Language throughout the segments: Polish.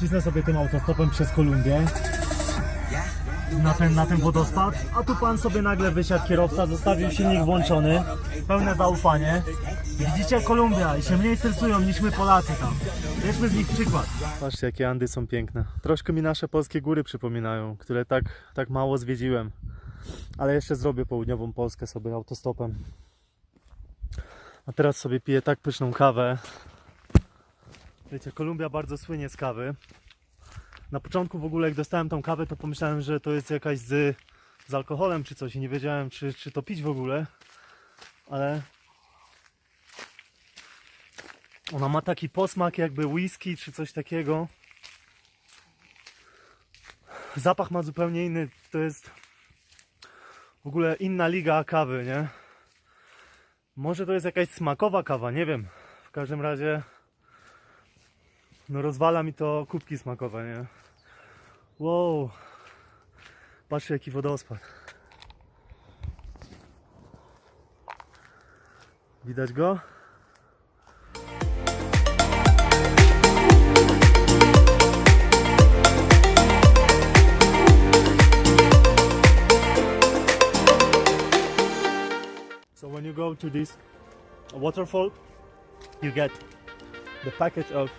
Cisnę sobie tym autostopem przez Kolumbię na ten, na ten wodospad, a tu pan sobie nagle wysiadł kierowca, zostawił silnik włączony, pełne zaufanie. Widzicie Kolumbia i się mniej stresują niż my Polacy tam. Bierzmy z nich przykład. Patrzcie jakie Andy są piękne. Troszkę mi nasze polskie góry przypominają, które tak, tak mało zwiedziłem. Ale jeszcze zrobię południową Polskę sobie autostopem. A teraz sobie piję tak pyszną kawę. Wiecie, Kolumbia bardzo słynie z kawy. Na początku w ogóle jak dostałem tą kawę, to pomyślałem, że to jest jakaś z, z alkoholem czy coś i nie wiedziałem, czy, czy to pić w ogóle. Ale ona ma taki posmak jakby whisky czy coś takiego. Zapach ma zupełnie inny. To jest w ogóle inna liga kawy, nie? Może to jest jakaś smakowa kawa, nie wiem. W każdym razie no rozwala mi to kubki smakowe, nie? Wow. Patrzcie jaki wodospad. Widać go? So when you go to this waterfall, you get the package of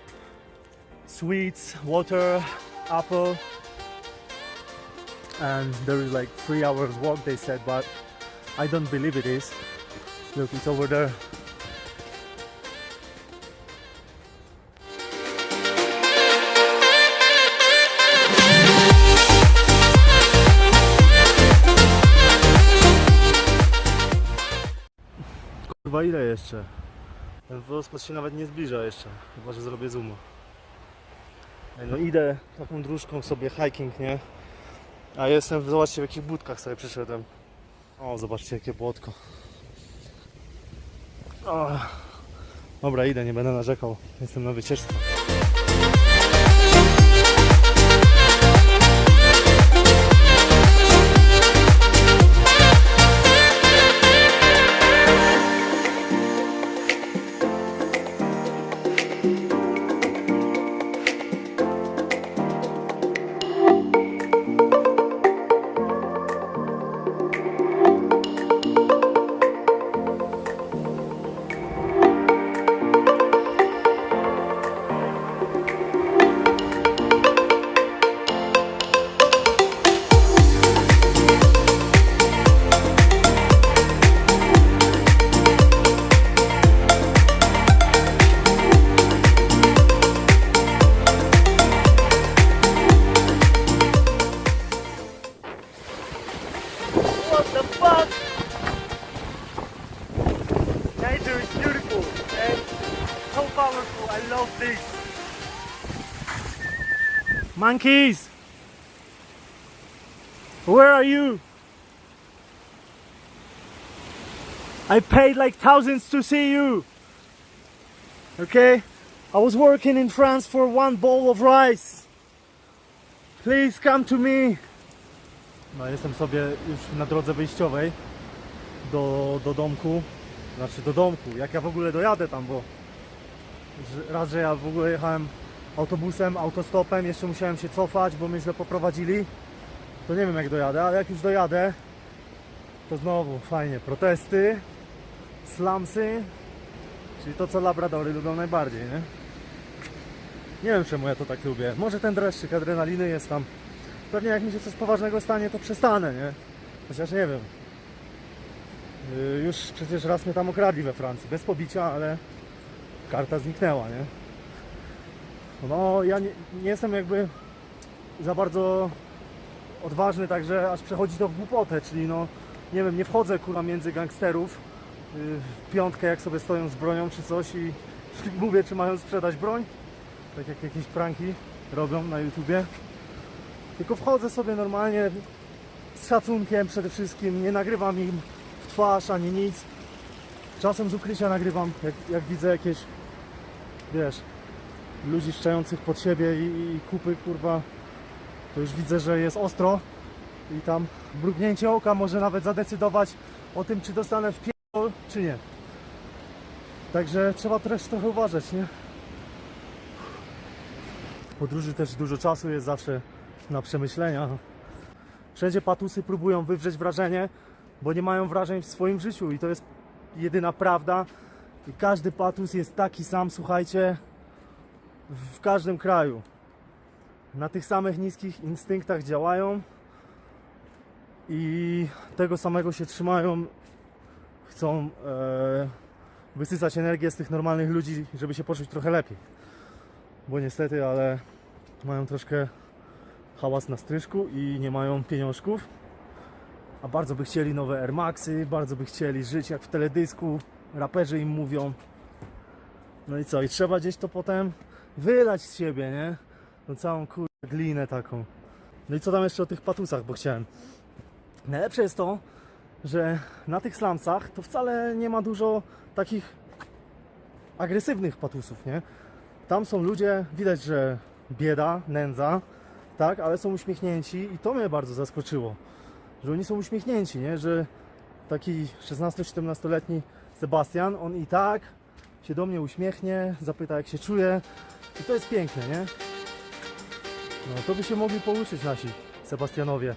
sweets, water, apple, and there is like three hours walk. They said, but I don't believe it is. Look, it's over there. Kurwa, ile jeszcze? Ten wodospad się nawet nie zbliża jeszcze, chyba że zrobię zoom. No idę taką dróżką sobie, hiking, nie? A jestem, zobaczcie w jakich budkach sobie przyszedłem. O, zobaczcie jakie błotko. O. Dobra, idę, nie będę narzekał. Jestem na wycieczce. Powerful. I love this. Monkeys! Where are you? I paid like thousands to see you. Okay? I was working in France for one bowl of rice. Please come to me. No jestem sobie już na drodze wyjściowej do, do domku. Znaczy do domku, jak ja w ogóle dojadę tam, bo raz, że ja w ogóle jechałem autobusem, autostopem, jeszcze musiałem się cofać, bo mnie źle poprowadzili. To nie wiem jak dojadę, ale jak już dojadę, to znowu fajnie. Protesty, slumsy, czyli to co labradory lubią najbardziej, nie? Nie wiem czemu ja to tak lubię. Może ten dreszczyk adrenaliny jest tam Pewnie jak mi się coś poważnego stanie, to przestanę, nie? Chociaż nie wiem. Yy, Już przecież raz mnie tam okradli we Francji, bez pobicia, ale karta zniknęła, nie? No, ja nie, nie jestem jakby za bardzo odważny, także aż przechodzi to w głupotę, czyli no, nie wiem, nie wchodzę kurwa między gangsterów yy, w piątkę, jak sobie stoją z bronią czy coś i mówię, czy mają sprzedać broń, tak jak jakieś pranki robią na YouTubie. Tylko wchodzę sobie normalnie z szacunkiem przede wszystkim, nie nagrywam im w twarz ani nic. Czasem z ukrycia nagrywam, jak, jak widzę jakieś, wiesz, ludzi szczających pod siebie i, i kupy, kurwa, to już widzę, że jest ostro i tam mrugnięcie oka może nawet zadecydować o tym, czy dostanę w pierdol, czy nie. Także trzeba też trochę uważać, nie? W podróży też dużo czasu jest zawsze na przemyślenia. Wszędzie patusy próbują wywrzeć wrażenie, bo nie mają wrażeń w swoim życiu i to jest jedyna prawda. I każdy patus jest taki sam, słuchajcie, w każdym kraju. Na tych samych niskich instynktach działają i tego samego się trzymają. Chcą e, wysysać energię z tych normalnych ludzi, żeby się poczuć trochę lepiej. Bo niestety, ale mają troszkę hałas na stryżku i nie mają pieniążków. A bardzo by chcieli nowe Air Maxy, bardzo by chcieli żyć jak w teledysku. Raperzy im mówią. No i co? I trzeba gdzieś to potem wylać z siebie, nie? No całą kur... glinę taką. No i co tam jeszcze o tych patusach, bo chciałem. Najlepsze jest to, że na tych slamsach to wcale nie ma dużo takich agresywnych patusów, nie? Tam są ludzie, widać, że bieda, nędza, tak, ale są uśmiechnięci i to mnie bardzo zaskoczyło, że oni są uśmiechnięci, nie? Że taki 16-17-letni Sebastian, on i tak się do mnie uśmiechnie, zapyta jak się czuje i to jest piękne, nie? No to by się mogli pouczyć nasi Sebastianowie.